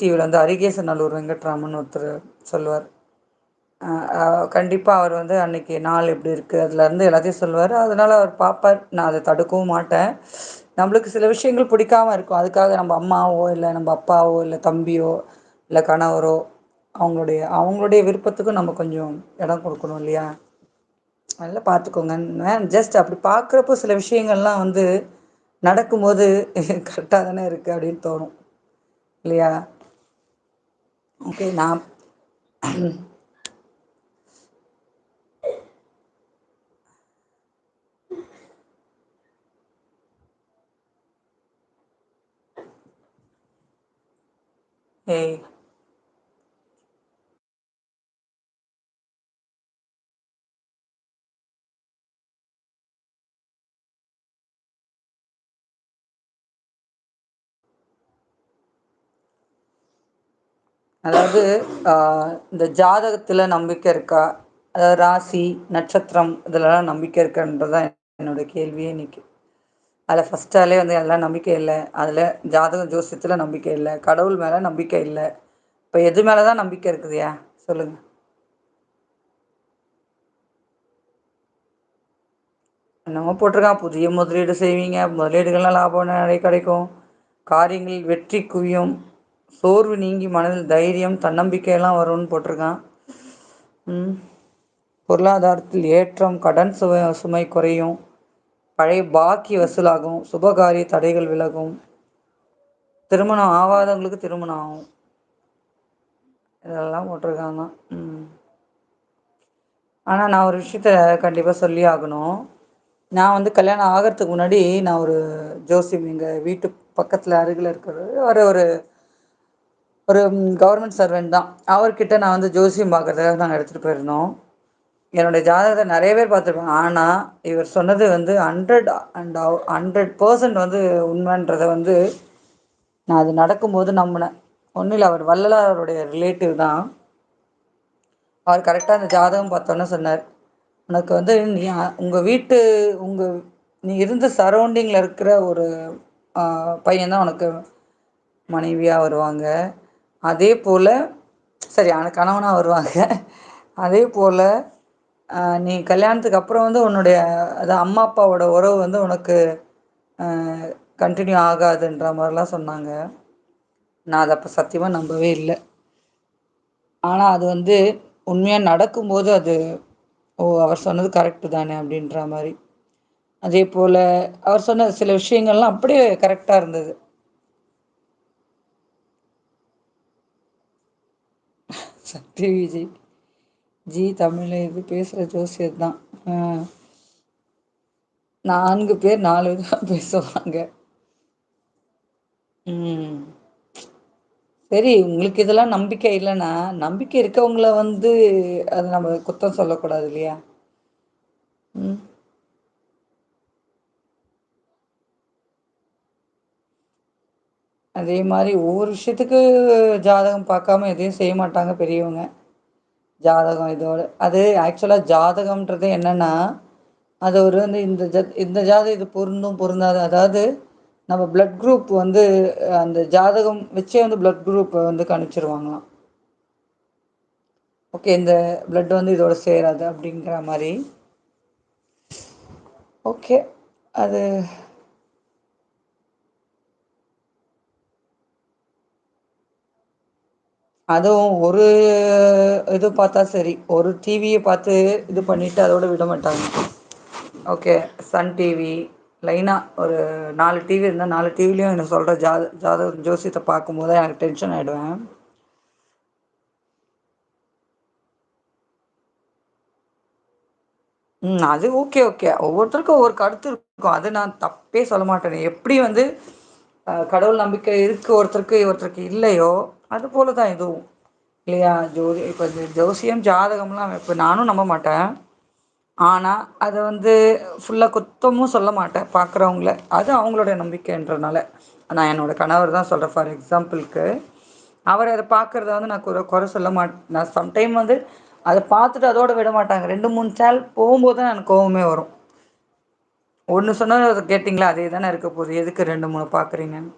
டிவியில் வந்து அரிகேச நல்லூர் வெங்கட்ராமன் ஒருத்தர் சொல்லுவார். கண்டிப்பாக அவர் வந்து அன்னைக்கு நாள் எப்படி இருக்குது அதுலேருந்து எல்லாத்தையும் சொல்லுவார். அதனால் அவர் பார்ப்பார் நான் அதை தடுக்கவும் மாட்டேன். நம்மளுக்கு சில விஷயங்கள் பிடிக்காம இருக்கும். அதுக்காக நம்ம அம்மாவோ இல்லை நம்ம அப்பாவோ இல்லை தம்பியோ இல்லை கணவரோ அவங்களுடைய அவங்களுடைய விருப்பத்துக்கும் நம்ம கொஞ்சம் இடம் கொடுக்கணும் இல்லையா? நல்லா பார்த்துக்கோங்க. ஜஸ்ட் அப்படி பார்க்குறப்ப சில விஷயங்கள்லாம் வந்து நடக்கும்போது கரெக்டாக தானே இருக்குது அப்படின்னு தோணும் இல்லையா? ஓகே நான் ஏய் அதாவது இந்த ஜாதகத்தில் நம்பிக்கை இருக்கா? அதாவது ராசி நட்சத்திரம் இதிலலாம் நம்பிக்கை இருக்கான்றதா என்னோட கேள்வியே இன்னைக்கு அதில் ஃபஸ்ட்டாலே வந்து எல்லாம் நம்பிக்கை இல்லை. அதில் ஜாதக ஜோசியத்தில் நம்பிக்கை இல்லை. கடவுள் மேலே நம்பிக்கை இல்லை. இப்போ எது மேலே தான் நம்பிக்கை இருக்குதுயா? சொல்லுங்கள் என்னமோ போட்டிருக்கான் புதிய முதலீடு செய்வீங்க. முதலீடுகள்லாம் லாபம் நிறைய கிடைக்கும். காரியங்களில் வெற்றி குவியும். சோர்வு நீங்கி மனதில் தைரியம் தன்னம்பிக்கையெல்லாம் வரும்னு போட்டிருக்கான். பொருளாதாரத்தில் ஏற்றம் கடன் சுவை சுமை குறையும். பழைய பாக்கி வசூலாகும். சுபகாரிய தடைகள் விலகும். திருமணம் ஆவாதவங்களுக்கு திருமணம் ஆகும். இதெல்லாம் போட்டிருக்காங்க. ம். நான் ஒரு விஷயத்த கண்டிப்பாக சொல்லி ஆகணும். நான் வந்து கல்யாணம் ஆகிறதுக்கு முன்னாடி நான் ஒரு ஜோசியம் எங்கள் வீட்டு பக்கத்தில் அருகில் இருக்கிற ஒரு ஒரு ஒரு கவர்மெண்ட் சர்வெண்ட் தான். அவர்கிட்ட நான் வந்து ஜோசியம் பார்க்குறதுக்காக நாங்கள் எடுத்துகிட்டு போயிருந்தோம். என்னுடைய ஜாதகத்தை நிறைய பேர் பார்த்துருப்பாங்க. ஆனால் இவர் சொன்னது வந்து ஹண்ட்ரட் அண்ட் ஹண்ட்ரட் பர்சன்ட் வந்து உண்மைன்றதை வந்து நான் அது நடக்கும்போது நம்பினேன். ஒன்றும் இல்லை அவர் வள்ளலாருடைய ரிலேட்டிவ் தான். அவர் கரெக்டாக அந்த ஜாதகம் பார்த்தோன்னே சொன்னார். உனக்கு வந்து நீ உங்கள் வீட்டு உங்கள் நீ இருந்த சரௌண்டிங்கில் இருக்கிற ஒரு பையன் தான் உனக்கு மனைவியாக வருவாங்க. அதே போல் சரி ஆன கணவனாக வருவாங்க. அதே போல் நீ கல்யாணத்துக்கு அப்புறம் வந்து உன்னுடைய அது அம்மா அப்பாவோட உறவு வந்து உனக்கு கண்டினியூ ஆகாதுன்ற மாதிரிலாம் சொன்னாங்க. நான் அதை அப்போ சத்தியமாக நம்பவே இல்லை. ஆனால் அது வந்து உண்மையாக நடக்கும்போது அது ஓ அவர் சொன்னது கரெக்ட்டு தானே அப்படின்ற மாதிரி. அதே போல் அவர் சொன்ன சில விஷயங்கள்லாம் அப்படியே கரெக்டாக இருந்தது. சக்தி விஜய். ஜி தமிழ் இது பேசுகிற ஜோசியர் தான். நான்கு பேர் நாலு விதமா பேசுவாங்க. ம். உங்களுக்கு இதெல்லாம் நம்பிக்கை இல்லைன்னா நம்பிக்கை இருக்கவங்கள வந்து அது நம்ம குத்தம் சொல்லக்கூடாது இல்லையா? ம். அதே மாதிரி ஒவ்வொரு விஷயத்துக்கு ஜாதகம் பார்க்காம எதையும் செய்ய மாட்டாங்க பெரியவங்க. ஜாதகம் இதோட அது ஆக்சுவலாக ஜாதகம்ன்றது என்னென்னா அது ஒரு வந்து இந்த ஜ இந்த ஜாதக இது பொருந்தும் பொருந்தாது. அதாவது நம்ம பிளட் குரூப் வந்து அந்த ஜாதகம் வச்சே வந்து பிளட் குரூப் வந்து கணிச்சிருவாங்களாம். ஓகே இந்த பிளட் வந்து இதோட சேராது அப்படிங்கிற மாதிரி. ஓகே அது அதுவும் ஒரு இது பார்த்தா சரி. ஒரு டிவியை பார்த்து இது பண்ணிட்டு அதோட விட மாட்டாங்க. ஓகே சன் டிவி லைனா ஒரு நாலு டிவி இருந்தால் நாலு டிவிலையும் என்ன சொல்கிற ஜாத ஜாதக ஜோசியத்தை பார்க்கும்போது எனக்கு டென்ஷன் ஆகிடுவேன் ம் அது ஓகே ஓகே ஒவ்வொருத்தருக்கும் ஒவ்வொரு கருத்து இருக்கும். அது நான் தப்பே சொல்ல மாட்டேன். எப்படி வந்து கடவுள் நம்பிக்கை இருக்கு ஒருத்தருக்கு ஒருத்தருக்கு இல்லையோ அது போல தான் இதுவும் இல்லையா? ஜோதி இப்ப ஜோசியம் ஜாதகம்லாம் இப்போ நானும் நம்ப மாட்டேன். ஆனால் அதை வந்து ஃபுல்லாக குத்தமும் சொல்ல மாட்டேன் பார்க்குறவங்கள அது அவங்களுடைய நம்பிக்கைன்றனால. நான் என்னோட கணவர் தான் சொல்கிறேன் ஃபார் எக்ஸாம்பிளுக்கு அவர் அதை பார்க்குறத வந்து நான் குறை குறை சொல்ல மாட்டேன் நான் சம்டைம் வந்து அதை பார்த்துட்டு அதோட விட மாட்டாங்க. ரெண்டு மூணு சேல் போகும்போது தான் எனக்கு கோவமே வரும். ஒன்று சொன்னா கேட்டிங்களா? அதே அதேதானே இருக்க போகுது. எதுக்கு ரெண்டு மூணு பார்க்குறீங்கன்னு